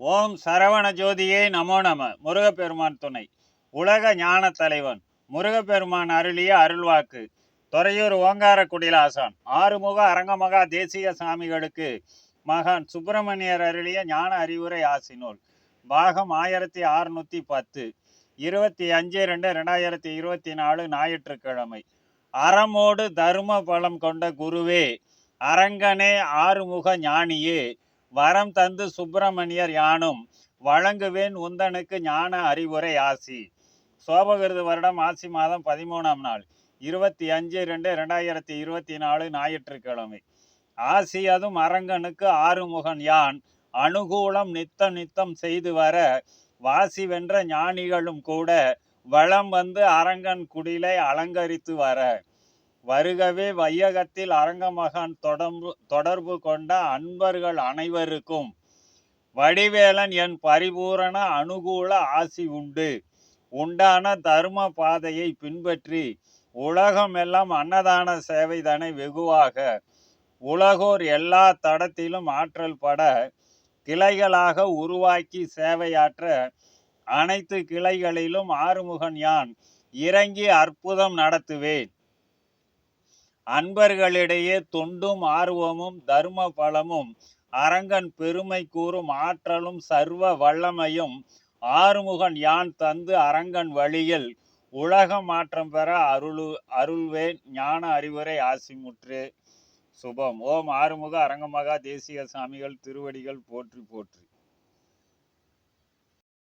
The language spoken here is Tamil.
ஓம் சரவண ஜோதியே நமோ நம. முருகப்பெருமான் துணை. உலக ஞான தலைவன் முருகப்பெருமான் அருளிய அருள்வாக்கு. துறையூர் ஓங்கார குடிலாசான். ஆறுமுக அரங்கமகா தேசிய சாமிகளுக்கு மகான் சுப்பிரமணியர் அருளிய ஞான அறிவுரை ஆசினூல் பாகம் ஆயிரத்தி அறுநூத்தி பத்து. இருபத்தி அஞ்சு ரெண்டு ரெண்டாயிரத்தி இருபத்தி நாலு ஞாயிற்றுக்கிழமை. அறமோடு தர்ம பலம் கொண்ட குருவே அரங்கனே ஆறுமுக ஞானியே. வரம் தந்து சுப்பிரமணியர் யானும் வழங்குவேன் உந்தனுக்கு ஞான அறிவுரை ஆசி. சோபகிருது வருடம் ஆசி மாதம் பதிமூணாம் நாள் இருபத்தி அஞ்சு ரெண்டு ரெண்டாயிரத்தி இருபத்தி நாலு ஞாயிற்றுக்கிழமை. ஆசி அதும் அரங்கனுக்கு ஆறுமுகன் யான் அனுகூலம் நித்தம் நித்தம் செய்து வர வாசி வென்ற ஞானிகளும் கூட வளம் வந்து அரங்கன் குடிலை அலங்கரித்து வர. வருகவே வையகத்தில் அரங்கமகான் தொடர்பு தொடர்பு கொண்ட அன்பர்கள் அனைவருக்கும் வடிவேலன் என் பரிபூரண அனுகூல ஆசி உண்டு. உண்டான தர்ம பாதையை பின்பற்றி உலகமெல்லாம் அன்னதான சேவைதனை வெகுவாக. உலகோர் எல்லா தடத்திலும் ஆற்றல் பட கிளைகளாக உருவாக்கி சேவையாற்ற அனைத்து கிளைகளிலும் ஆறுமுகன் யான். இறங்கி அற்புதம் நடத்துவேன். அன்பர்களிடையே தொண்டும் ஆர்வமும் தர்ம பலமும் அரங்கன் பெருமை கூறும் ஆற்றலும் சர்வ வல்லமையும் ஆறுமுகன் யான் தந்து அரங்கன் வழியில் உலக மாற்றம் பெற அருளு அருள்வேன் ஞான அறிவுரை ஆசிமுற்று. சுபம். ஓம் ஆறுமுக அரங்கமகா தேசிய சாமிகள் திருவடிகள் போற்றி போற்றி.